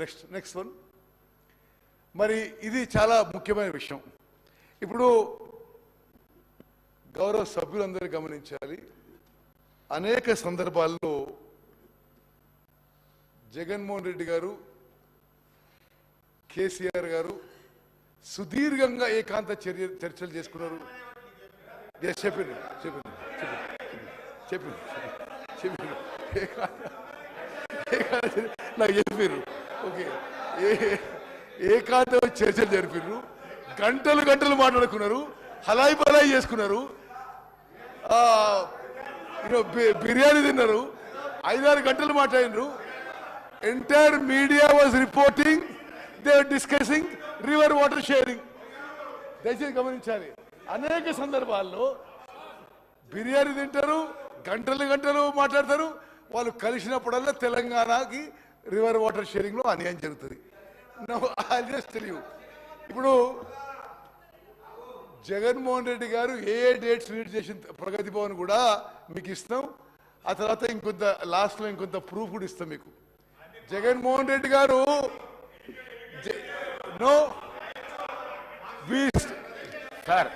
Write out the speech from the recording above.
Next next one మరి ఇది చాలా ముఖ్యమైన విషయం. ఇప్పుడు గౌరవ సభ్యులందరూ గమనించాలి. అనేక సందర్భాల్లో జగన్మోహన్ రెడ్డి గారు కేసీఆర్ గారు సుదీర్ఘంగా ఏకాంత చర్య చర్చలు చేసుకున్నారు. చెప్పింది చెప్పింది చెప్పింది చెప్పింది చెప్పింది ఏకాంత నాకు చెప్పారు ఓకే. ఏ ఏకాంత చర్చలు జరిపారు గంటలు గంటలు మాట్లాడుకున్నారు. హలాయి బలాయి చేసుకున్నారు. ఆ, బి- బిర్యానీ తిన్నారు. ఐదారు గంటలు మాట్లాడినారు entire media was reporting they discussing river water sharing దయచేసి గమనించాలి. అనేక సందర్భాల్లో బిర్యానీ తింటారు గంటలు గంటలు మాట్లాడతారు. వాళ్ళు కలిసినప్పుడల్లా తెలంగాణకి రివర్ వాటర్ షేరింగ్లో అన్యాయం జరుగుతుంది. జస్ట్ తెలియదు ఇప్పుడు జగన్మోహన్ రెడ్డి గారు ఏ ఏ డేట్స్ రీడ్ చేసిన ప్రగతి భవన్ కూడా మీకు ఇస్తాం. ఆ తర్వాత ఇంకొంత లాస్ట్లో ఇంకొంత ప్రూఫ్ కూడా ఇస్తాం మీకు. జగన్మోహన్ రెడ్డి గారు నో సార్